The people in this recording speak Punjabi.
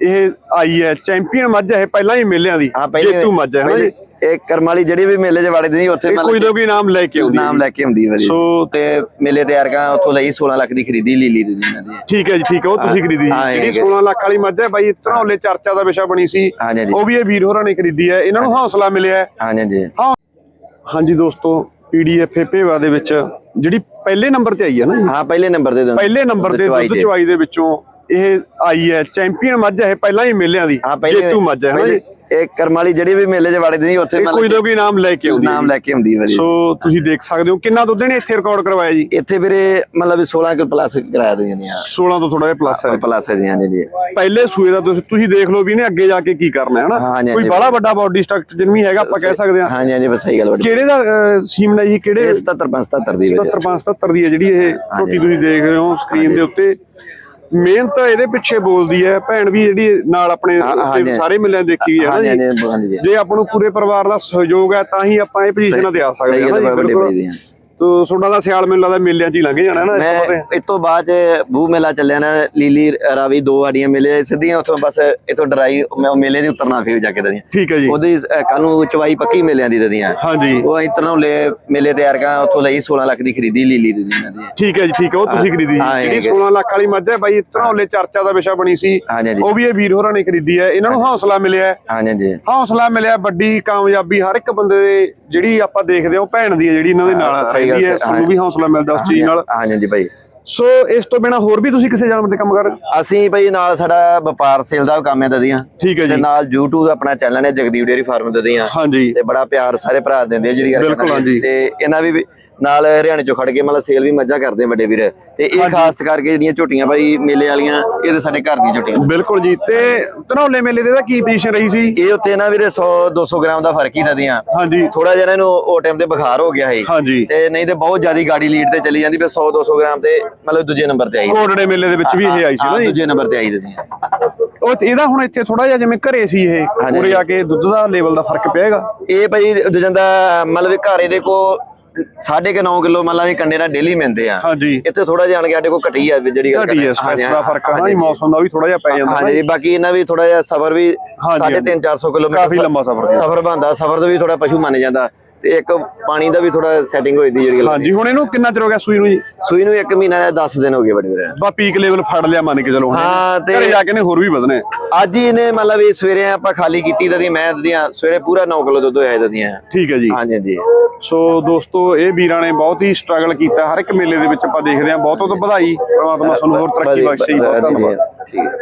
ਇਹ ਆਈ ਹੈ ਚੈਂਪੀਅਨ ਮੱਝ ਹੈ ਪਹਿਲਾਂ ਹੀ ਮੇਲਿਆਂ ਦੀ ਹਾਂ ਜੇਤੂ ਮੱਝ ਹੈ ਨਾ ਜੀ। ਇਹ ਕਰਮ ਵਾਲੀ ਜਿਹੜੀ ਵੀ ਮੇਲੇ 'ਚ ਵੜਦੀ ਸੀ ਉੱਥੇ ਕੋਈ ਨਾ ਕੋਈ ਨਾਮ ਲੈ ਕੇ ਆਉਂਦੀ ਨਾਮ ਹੈ। ਲੈ ਕੇ ਆਉਂਦੀ ਵਾਰੀ ਸੋ ਤੇ ਮੇਲੇ ਤਿਆਰ ਕਰਾਂ ਉੱਥੋਂ ਲਈ 16 ਲੱਖ ਦੀ ਖਰੀਦੀ ਲੀਲੀ ਦੀ ਇਹਨਾਂ ਦੀ। ਠੀਕ ਹੈ ਜੀ ਠੀਕ ਹੈ ਉਹ ਤੁਸੀਂ ਖਰੀਦੀ ਹਾਂ, ਜਿਹੜੀ ਹੈ। 16 ਲੱਖ ਵਾਲੀ ਮੱਝ ਹੈ ਬਾਈ ਧਰੌਲੇ ਚਰਚਾ ਦਾ ਵਿਸ਼ਾ ਬਣੀ ਸੀ। ਉਹ ਵੀ ਇਹ ਵੀਰ ਹੋਰਾਂ ਨੇ ਖਰੀਦੀ ਹੈ ਇਹਨਾਂ ਨੂੰ ਹੌਸਲਾ ਮਿਲਿਆ ਹੈ। ਹਾਂਜੀ ਹਾਂਜੀ ਹਾਂਜੀ ਦੋਸਤੋ ਪੀਡੀਐਫ ਭੇਵਾ ਦੇ ਵਿੱਚ ਜਿਹੜੀ ਪਹਿਲੇ ਨੰਬਰ ਤੇ ਆਈ ਹੈ ਨਾ ਹਾਂ ਪਹਿਲੇ ਨੰਬਰ ਦੇ ਦਿਨ ਪਹਿਲੇ ਨੰਬਰ ਤੇ ਦੁੱਧ ਤੇ। ਚੁਆਈ ਦੇ ਵਿੱਚੋਂ ਇਹ ਆਈ ਹੈ ਚੈਂਪੀਅਨ ਮੱਝ ਹੈ ਪਹਿਲਾਂ ਹੀ ਮੇਲਿਆਂ ਦੀ ਹਾਂ ਪਹਿਲੇ ਜੇਤੂ ਮੱਝ ਹੈ ਜੀ? ਇਹ ਕਰਮ ਵਾਲੀ ਜਿਹੜੀ ਵੀ ਮੇਲੇ 'ਚ ਵੜਦੀ ਸੀ ਉੱਥੇ ਇਹ ਕੋਈ ਨਾ ਕੋਈ ਨਾਮ ਲੈ ਕੇ ਆਉਂਦੀ ਨਾਮ ਹੈ ਲੈ ਕੇ ਆਉਂਦੀ ਵਾਰੀ ਸੋ ਤੁਸੀਂ ਦੇਖ ਸਕਦੇ ਹੋ ਕਿੰਨਾ ਦੁੱਧ ਨੇ ਇੱਥੇ ਰਿਕਾਰਡ ਕਰਵਾਇਆ ਜੀ? ਇੱਥੇ ਵੀਰੇ ਮਤਲਬ ਵੀ 16 ਕਿ ਪਲੱਸ ਕਰਾਇਆ ਦੀਆਂ ਨੇ 16 ਤੋਂ ਥੋੜਾ ਜਿਹਾ ਪਲੱਸ ਹੈ। ਪਲੱਸ ਹੈ ਦੀਆਂ ਨੇ ਜੀ। ਪਹਿਲੇ ਸੂਏ ਦਾ ਤੁਸੀਂ ਤੁਸੀਂ ਦੇਖ ਲਓ ਵੀ ਇਹਨੇ ਅੱਗੇ ਜਾ ਕੇ ਕੀ ਕਰਨਾ ਹੈ ਹਾਂ, ਹਨਾ ਹਾਂਜੀ, ਕੋਈ ਹਾਂਜੀ। ਬੜਾ ਵੱਡਾ ਬਾਡੀ ਸਟਰਕਚਰ ਜਿੰਨ ਵੀ ਹੈਗਾ ਆਪਾਂ ਕਹਿ ਸਕਦੇ ਹਾਂ। ਹਾਂਜੀ ਹਾਂਜੀ ਬਸ ਸਹੀ ਗੱਲ ਬੜੀ ਕਿਹੜੇ ਦਾ ਅਹ, ਸੀਮਨ ਹੈ ਜੀ ਕਿਹੜੇ ਇਹ 77 75 ਦੀ ਵਿੱਚ 77 77 ਦੀ ਹੈ ਜਿਹੜੀ ਇਹ ਝੋਟੀ ਤੁਸੀਂ ਦੇਖ ਰਹੇ ਹੋ ਸਕਰੀਨ ਦੇ ਉੱਤੇ। ਮਿਹਨਤ ਇਹਦੇ ਪਿੱਛੇ ਬੋਲਦੀ ਹੈ ਭੈਣ ਵੀ ਜਿਹੜੀ ਨਾਲ ਆਪਣੇ। ਸਾਰੇ ਮਿਲਿਆਂ ਦੇਖੀ ਹੈ ਨਾ ਜੀ। ਜੀ ਆਪਾਂ ਨੂੰ ਪੂਰੇ ਪਰਿਵਾਰ ਦਾ ਸਹਿਯੋਗ ਹੈ ਤਾਂ ਹੀ ਆਪਾਂ ਇਹ ਪੋਜੀਸ਼ਨਾਂ ਤੇ ਆ ਸਕਦੇ ਹਾਂ ਨਾ ਜੀ ਬਿਲਕੁਲ। ਤੋ ਤੁਹਾਡਾ ਦਾ ਸਿਆਲ ਮੈਨੂੰ ਲੱਗਦਾ ਮੇਲਿਆਂ 'ਚ ਹੀ ਲੰਘ ਜਾਣਾ ਨਾ ਇਸ ਤੋਂ ਬਾਅਦ ਇਸ ਤੋਂ ਬਾਅਦ ਬੂ ਮੇਲਾ ਚੱਲਿਆ ਨਾ ਲੀਲੀ ਰਾਵੀ ਦੋ ਆੜੀਆਂ ਮੇਲੇ ਸਿੱਧੀਆਂ ਉੱਥੋਂ ਬਸ ਇਥੋਂ ਡਰਾਈ ਮੈਂ ਮੇਲੇ ਦੇ ਉਤਰਨਾ ਫੇਰ ਜਾ ਕੇ ਦਦੀਆਂ ਠੀਕ ਹੈ ਜੀ। ਉਹਦੀ ਕੱਲ ਨੂੰ ਚਵਾਈ ਪੱਕੀ ਮੇਲਿਆਂ ਦੀ ਦਦੀਆਂ ਹਾਂਜੀ। ਉਹ ਅਸੀਂ ਤਰਨੌਲੇ ਮੇਲੇ ਤਿਆਰ ਕਰਾਂ ਉੱਥੋਂ ਲਈ 16 ਲੱਖ ਦੀ ਖਰੀਦੀ ਲੀਲੀ ਦੀ ਦੀ। ਠੀਕ ਹੈ ਜੀ ਠੀਕ ਹੈ ਉਹ ਤੁਸੀਂ ਖਰੀਦੀ। ਜਿਹੜੀ ਹੈ। 16 ਲੱਖ ਵਾਲੀ ਮੱਝ ਹੈ ਬਾਈ ਧਰੌਲੇ ਚਰਚਾ ਦਾ ਵਿਸ਼ਾ ਬਣੀ ਸੀ। ਉਹ ਵੀ ਇਹ ਵੀਰ ਹੋਰਾਂ ਨੇ ਖਰੀਦੀ ਹੈ ਇਹਨਾਂ ਨੂੰ ਹੌਸਲਾ ਮਿਲਿਆ ਹਾਂਜੀ ਹਾਂਜੀ ਹੌਸਲਾ ਮਿਲਿਆ ਵੱਡੀ ਕਾਮਯਾਬੀ ਹਰ ਇੱਕ ਬੰਦੇ ਦੇ ਜਿਹੜੀ ਆਪਾਂ ਦੇਖਦੇ ਹਾਂ ਭੈਣ ਦੀ ਹੈ ਜਿਹੜੀ ਇਹਨਾਂ ਦੇ ਨਾਲ ਸਹੀ ਰਹਿੰਦੀ ਹੈ ਤੁਹਾਨੂੰ ਵੀ ਹੌਸਲਾ ਮਿਲਦਾ ਉਸ ਚੀਜ਼ ਨਾਲ। ਹਾਂਜੀ ਹਾਂਜੀ ਭਾਈ ਸੋ ਇਸ ਤੋਂ ਬਿਨਾ ਹੋਰ ਵੀ ਤੁਸੀਂ ਕਿਸੇ ਜਾਨਵਰ ਤੇ ਕੰਮ ਕਰ? ਅਸੀਂ ਭਾਈ ਨਾਲ ਸਾਡਾ ਵਪਾਰ ਸੇਲ ਦਾ ਕੰਮ ਹੈ ਦਦੀਆਂ ਠੀਕ ਹੈ ਤੇ ਜੀ। ਨਾਲ YouTube ਆਪਣਾ ਚੈਨਲ ਹੈ ਜਗਦੀਪ ਡੇਰੀ ਫਾਰਮ ਦਦੀਆਂ ਹਾਂਜੀ। ਤੇ ਬੜਾ ਪਿਆਰ ਸਾਰੇ ਭਰਾ ਦਿੰਦੇ ਆ ਜਿਹੜੀ ਗੱਲ ਬਿਲਕੁਲ। ਹਾਂਜੀ। ਤੇ ਇਹਨਾਂ ਵੀ ਨਾਲ ਹਰਿਆਣੇ ਚੋਂ ਖੜ ਕੇ ਮਤਲਬ ਸੇਲ ਵੀ ਮੱਝਾਂ ਕਰਦੇ ਆ ਵੱਡੇ ਵੀਰ। ਤੇ ਇਹ ਖਾਸ ਕਰਕੇ ਜਿਹੜੀਆਂ ਝੋਟੀਆਂ ਭਾਈ ਮੇਲੇ ਵਾਲੀਆਂ ਇਹ ਤੇ ਸਾਡੇ ਘਰ ਦੀਆਂ ਝੋਟੀਆਂ ਬਿਲਕੁਲ ਜੀ ਤੇ ਧਨੌਲੇ ਮੇਲੇ ਦੇ ਦਾ ਕੀ ਪੋਜੀਸ਼ਨ ਰਹੀ ਸੀ? ਇਹ ਉੱਥੇ ਨਾ ਵੀਰੇ 100 200 ਗ੍ਰਾਮ ਦਾ ਫ਼ਰਕ ਹੀ ਦਦੀਆਂ ਹਾਂਜੀ। ਥੋੜਾ ਜਿਹਾ ਇਹਨਾਂ ਉਹ ਟਾਈਮ ਤੇ ਬੁਖਾਰ ਹੋ ਗਿਆ ਸੀ। ਹਾਂਜੀ। ਤੇ ਨਹੀਂ ਤੇ ਬਹੁਤ ਜ਼ਿਆਦੀ ਗਾੜੀ ਲੀਡ ਤੇ ਚਲੀ ਜਾਂਦੀ ਫਿਰ 100 200 ਗ੍ਰਾਮ ਤੇ ਮਤਲਬ ਦੂਜੇ ਨੰਬਰ ਤੇ ਆਈ। ਕੋਟੜੇ ਮੇਲੇ ਦੇ ਵਿੱਚ ਵੀ ਇਹ ਆਈ ਸੀ ਨਾ ਦੂਜੇ ਨੰਬਰ ਤੇ ਆਈ ਦਦੀਆਂ ਉਹ ਇਹਦਾ ਹੁਣ ਇੱਥੇ ਥੋੜਾ ਜਿਹਾ ਜਿਵੇਂ ਘਰੇ ਸੀ ਇਹ। ਉਰੇ ਆ ਕੇ ਦੁੱਧ ਦਾ ਲੈਵਲ ਦਾ ਫ਼ਰਕ ਪਿਆ ਹੈਗਾ। ਇਹ ਭਾਈ ਦੂਜਿਆਂ ਦਾ ਮਤਲਬ ਘਰ ਇਹਦੇ ਕੋ 9.5 ਕਿਲੋ ਮਤਲਬ ਵੀ ਕੰਡੇ ਨਾਲ ਡੇਲੀ ਮਿਲਦੇ ਆ। ਹਾਂਜੀ। ਇੱਥੇ ਥੋੜਾ ਜਿਹਾ ਆਣ ਕੇ ਸਾਡੇ ਘਟੀ ਆ ਜਿਹੜੀ ਗੱਲ ਘਟੀ ਕਰਦੇ ਸਟ੍ਰੈਸ ਦਾ ਫ਼ਰਕ ਹੈ ਨਾ ਮੌਸਮ ਦਾ ਵੀ ਥੋੜਾ ਜਿਹਾ ਪੈ ਜਾਂਦਾ ਹਾਂਜੀ ਬਾਕੀ ਇਹਨਾਂ ਵੀ ਥੋੜਾ ਜਿਹਾ ਸਫ਼ਰ ਵੀ ਹਾਂਜੀ, 3.5 400 ਕਿਲੋਮੀਟਰ ਕਾਫੀ ਲੰਬਾ ਸਫ਼ਰ। ਸਫ਼ਰ ਬੰਦਾ ਸਫ਼ਰ ਤੋਂ ਵੀ ਥੋੜਾ ਪਸ਼ੂ ਮੰਨ ਜਾਂਦਾ ਤੇ ਇੱਕ ਪਾਣੀ ਦਾ ਵੀ ਥੋੜਾ ਸੈਟਿੰਗ ਹੋਈ ਦੀ ਜਿਹੜੀ ਗੱਲ ਹਾਂਜੀ ਹੁਣ ਇਹਨੂੰ ਕਿੰਨਾ ਚਿਰ ਹੋ ਗਿਆ ਸੂਈ ਨੂੰ ਜੀ? ਸੂਈ ਨੂੰ 1 ਮਹੀਨਾ ਜਾਂ 10 ਦਿਨ ਹੋ ਗਏ ਬੜੇ ਵੀਰੇ। ਬਾ ਪੀਕ ਲੈਵਲ ਫੜ ਲਿਆ ਮੰਨ ਕੇ ਚਲੋ ਹੁਣ ਹਾਂ, ਤੇ- ਘਰੇ ਜਾ ਕੇ ਨੇ ਹੋਰ ਵੀ ਵਧਣਾ। ਹੈ। ਅੱਜ ਹੀ ਇਹਨੇ ਮਤਲਬ ਇਹ ਸਵੇਰੇ ਆਪਾਂ ਖਾਲੀ ਕੀਤੀ ਤਦੀ ਮੈਂ ਦਦੀਆਂ ਸਵੇਰੇ ਪੂਰਾ 9 ਕਿਲੋ ਦੁੱਧ ਹੋਇਆ ਦਦੀਆਂ ਠੀਕ ਹੈ ਜੀ। ਹਾਂਜੀ ਹਾਂਜੀ। ਸੋ ਦੋਸਤੋ ਇਹ ਵੀਰਾਂ ਨੇ ਬਹੁਤ ਹੀ ਸਟਰਗਲ ਕੀਤਾ। ਹਰ ਇੱਕ ਮੇਲੇ ਦੇ ਵਿੱਚ ਆਪਾਂ ਦੇਖਦੇ ਹਾਂ। ਬਹੁਤ ਬਹੁਤ ਵਧਾਈ। ਪ੍ਰਮਾਤਮਾ ਤੁਹਾਨੂੰ ਹੋਰ ਤਰੱਕੀ ਬਖਸ਼ੇ। ਬਹੁਤ ਧੰਨਵਾਦ। ਠੀਕ ਹੈ।